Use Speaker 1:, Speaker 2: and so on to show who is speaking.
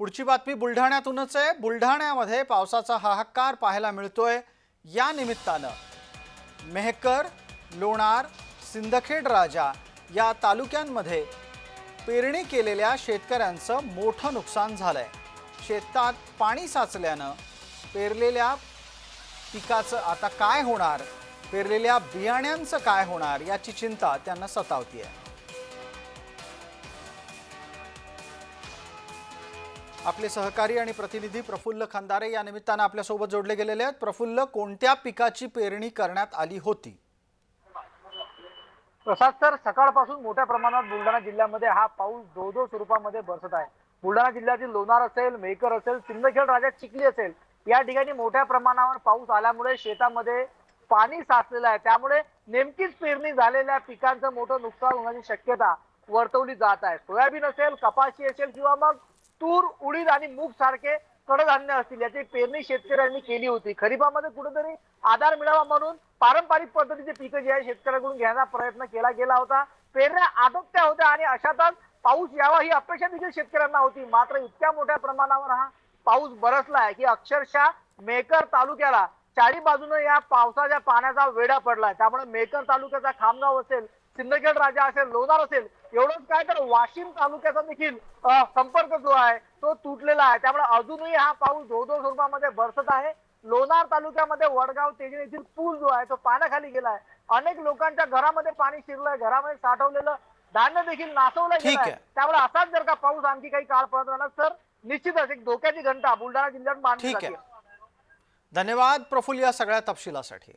Speaker 1: पुढची बातमी बुलढाण्यातूनच आहे. बुलढाण्यामध्ये पावसाचा हाहाकार पाहायला मिळतोय. या निमित्तानं मेहकर लोणार सिंदखेड राजा या तालुक्यांमध्ये पेरणी केलेल्या शेतकऱ्यांचं मोठं नुकसान झालंय. शेतात पाणी साचल्यानं पेरलेल्या पिकाचं आता काय होणार? पेरलेल्या बियाण्यांचं काय होणार? याची चिंता त्यांना सतावती आहे आपले सहकारी आणि प्रतिनिधी प्रफुल्ल खंदारे या निमित्तानं आपल्यासोबत जोडले गेलेले आहेत. प्रफुल्ल कोणत्या पिकाची पेरणी करण्यात आली होती?
Speaker 2: प्रसाद सर सकाळपासून मोठ्या प्रमाणात बुलढाणा जिल्ह्यामध्ये हा पाऊस दो दो स्वरूपामध्ये बरसत आहे. बुलढाणा जिल्ह्यातील लोणार असेल मेकर असेल सिंदखेड राजा चिखली असेल या ठिकाणी मोठ्या प्रमाणावर पाऊस आल्यामुळे शेतामध्ये पाणी साचलेलं आहे. त्यामुळे नेमकीच पेरणी झालेल्या पिकांचं मोठं नुकसान होण्याची शक्यता वर्तवली जात आहे. सोयाबीन असेल कपाशी असेल किंवा मग तूर उडीद आणि मूग सारखे कडधान्य असतील याची पेरणी शेतकऱ्यांनी केली होती. खरीपामध्ये कुठेतरी आधार मिळावा म्हणून पारंपरिक पद्धतीचे पिकं जे आहे शेतकऱ्याकडून घेण्याचा प्रयत्न केला गेला होता. पेरण्या आटोपत्या होत्या आणि अशातच पाऊस यावा ही अपेक्षा देखील शेतकऱ्यांना होती. मात्र इतक्या मोठ्या प्रमाणावर हा पाऊस बरसला आहे की अक्षरशः मेकर तालुक्याला चारी बाजूने या पावसाच्या पाण्याचा वेढा पडलाय. त्यामुळे मेकर तालुक्याचा खामगाव असेल सिंदखेड राजा असेल लोणार असेल एवढंच काय तर वाशिम तालुक्याचा देखील संपर्क जो आहे तो तुटलेला आहे. त्यामुळे अजूनही हा पाऊस धो धो स्वरूपामध्ये बरसत आहे. लोणार तालुक्यामध्ये वडगाव तेजण येथील पूल जो आहे तो पाण्याखाली गेलाय अनेक लोकांच्या घरामध्ये पाणी शिरलंय घरामध्ये साठवलेलं धान्य देखील नासवलं गेलंय
Speaker 1: आहे.
Speaker 2: त्यामुळे असाच जर का पाऊस आणखी काही काळ पडत राहिला तर निश्चितच एक धोक्याची घंटा बुलढाणा जिल्ह्यात मानली
Speaker 1: धन्यवाद प्रफुल्ल या सगळ्या तपशिलासाठी.